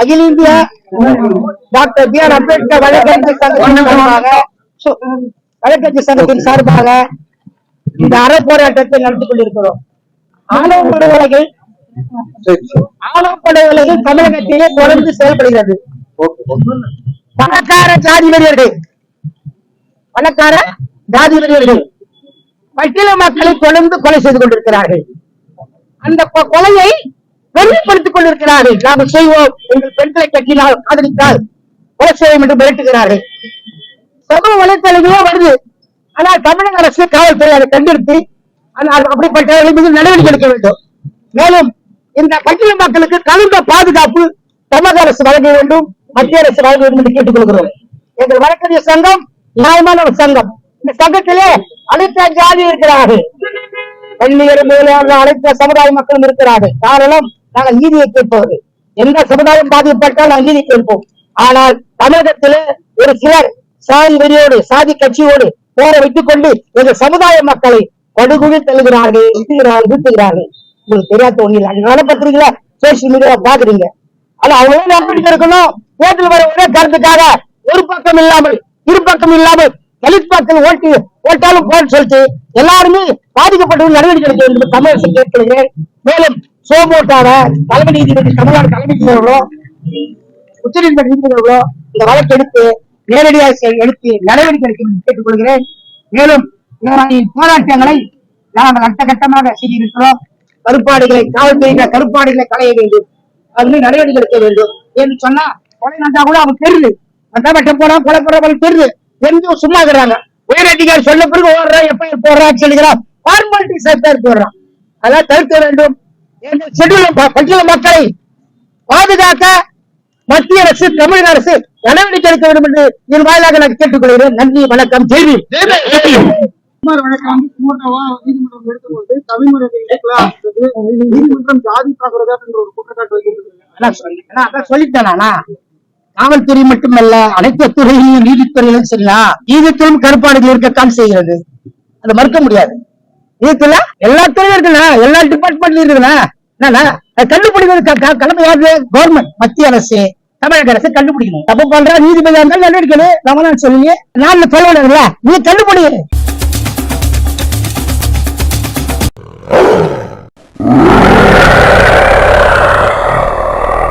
அகில இந்திய doctor B R Ambedkar வழக்கறிஞர் சங்கத்தின் சார்பாக வழக்கறிஞர் சங்கத்தின் சார்பாக இந்த அற போராட்டத்தை நடத்தி கொண்டிருக்கிறோம். ஆணவ படுகொலைகள் ஆணவ படுகொலைகள் தமிழகத்திலே தொடர்ந்து செயல்படுகிறது. பணக்கார ஜாதி வெறியர்கள் பணக்கார ஜாதி வெறியர்கள் பட்டியல மக்களை தொடர்ந்து கொலை செய்து கொண்டிருக்கிறார்கள். அந்த கொலையை வெளிப்படுத்திக் கொண்டிருக்கிறார்கள். நாங்கள் செய்வோம் எங்கள் பெண்களை கட்டினால் ஆதரித்தால் கொலை செய்வோம் என்று மிரட்டுகிறார்கள். சமூக வலைத்தளங்களோ வருது. ஆனால் தமிழக அரசு காவல்துறை அதை கண்டெடுத்து ஆனால் அப்படிப்பட்டவர்கள் மீது நடவடிக்கை எடுக்க வேண்டும். மேலும் இந்த பட்டியல மக்களுக்கு கலந்த பாதுகாப்பு தமிழக அரசு வழங்க வேண்டும் மத்திய அரசு வழங்க வேண்டும் என்று கேட்டுக்கொள்கிறோம் எங்கள் வழக்கறிஞர் சங்கம் நியாயமான ஒரு சங்கம். இந்த சங்கத்திலே அனைத்து ஜாதி இருக்கிறார்கள். பள்ளியர் மேலாளர் அனைத்து சமுதாய மக்களும் இருக்கிறார்கள். காரணம் நாங்கள் நீதியை கேட்பவர்கள் எந்த சமுதாயம் பாதிக்கப்பட்டால் நாங்கள் நீதி கேட்போம். ஆனால் தமிழகத்துல ஒரு சிலர் சாதி வெறியோடு சாதி கட்சியோடு போர வைத்துக் கொண்டு எங்கள் சமுதாய மக்களை படுகொலை தள்ளுகிறார்கள் வீட்டுகிறார்கள் வீட்டுகிறார்கள். உங்களுக்கு தெரியாத ஒண்ணு இல்லை அதனால பத்திரிகையில சோசியல் மீடியா பாக்குறீங்க ஆனா அவங்க நம்பிக்கை இருக்கணும். ஓட்டில் வர ஒரே கருத்துக்காக ஒரு பக்கம் இல்லாமல் இரு பக்கம் இல்லாமல் தலித் மக்கள் ஓட்டு ஓட்டாலும் போன்னு சொல்லிட்டு எல்லாருமே பாதிக்கப்பட்டவர்கள் நடவடிக்கை எடுக்க வேண்டும் என்று தமிழரசு கேட்கிறேன். மேலும் சோமோட்டார தலைமை நீதிபதி தமிழ்நாடு தலைமை நீதிபதிகளோ உச்சநீதிமன்ற நீதிபதிகளோ இந்த வழக்கு எடுத்து நேரடியாக எடுத்து நடவடிக்கை எடுக்க கேட்டுக்கொள்கிறேன். மேலும் இவர்களின் போராட்டங்களை நாங்கள் அடுத்த கட்டமாக செய்திருக்கிறோம். கருப்பாடுகளை காவல்துறையினர் கருப்பாடுகளை களைய வேண்டும். அது நடவடிக்கை எடுக்க வேண்டும். என்று சொன்னா கொலை நடந்தா கூட அவங்க தெரியுது அந்த வெட்டம் போனா கொலை போறவங்க தெரியுது தெரிஞ்சு சும்மா இருக்கிறாங்க. உயர் அதிகாரி சொல்ல பிறகு ஓடுறா எப்ப போடுறான்னு சொல்லுகிறான் ஃபார்மாலிட்டி சேர்த்து போடுறான். அதெல்லாம் தவிர்க்க வேண்டும். பட்டியல மக்களை. பாதுகாக்க மத்திய அரசு தமிழக அரசு நடவடிக்கை எடுக்க வேண்டும் என்று என் வாயிலாக நான் கேட்டுக்கொள்கிறேன். நன்றி வணக்கம். வந்து சுமூர்ணமா நீதிமன்றம் எடுத்துக்கொண்டு எடுக்கலாம் நீதிமன்றம் ஜாதி பார்க்கிறதா என்ற ஒரு குற்றச்சாட்டு வைக்கிறது சொல்லிட்டேன் காவல்துறை மட்டுமல்ல அனைத்து துறையிலும் நீதித்துறையிலும் சரிதான் நீதித்துறையும் கருப்பாடுகள் இருக்கத்தான் செய்கிறது. அதை மறுக்க முடியாது. நீதித்துல எல்லா துறையும் இருக்குண்ணா. எல்லா டிபார்ட்மெண்ட்லயும் இருக்குண்ணா. என்னன்னா கண்டுபிடிக்கிறது கடமை யாரு? கவர்மெண்ட் மத்திய அரசு தமிழக அரசு கண்டுபிடிக்கணும். தப்பு பண்ற நீதிபதியா இருந்தாலும் நடவடிக்கணும் நம்ம தான் சொல்லி நான் சொல்ல நீ கண்டுபிடி.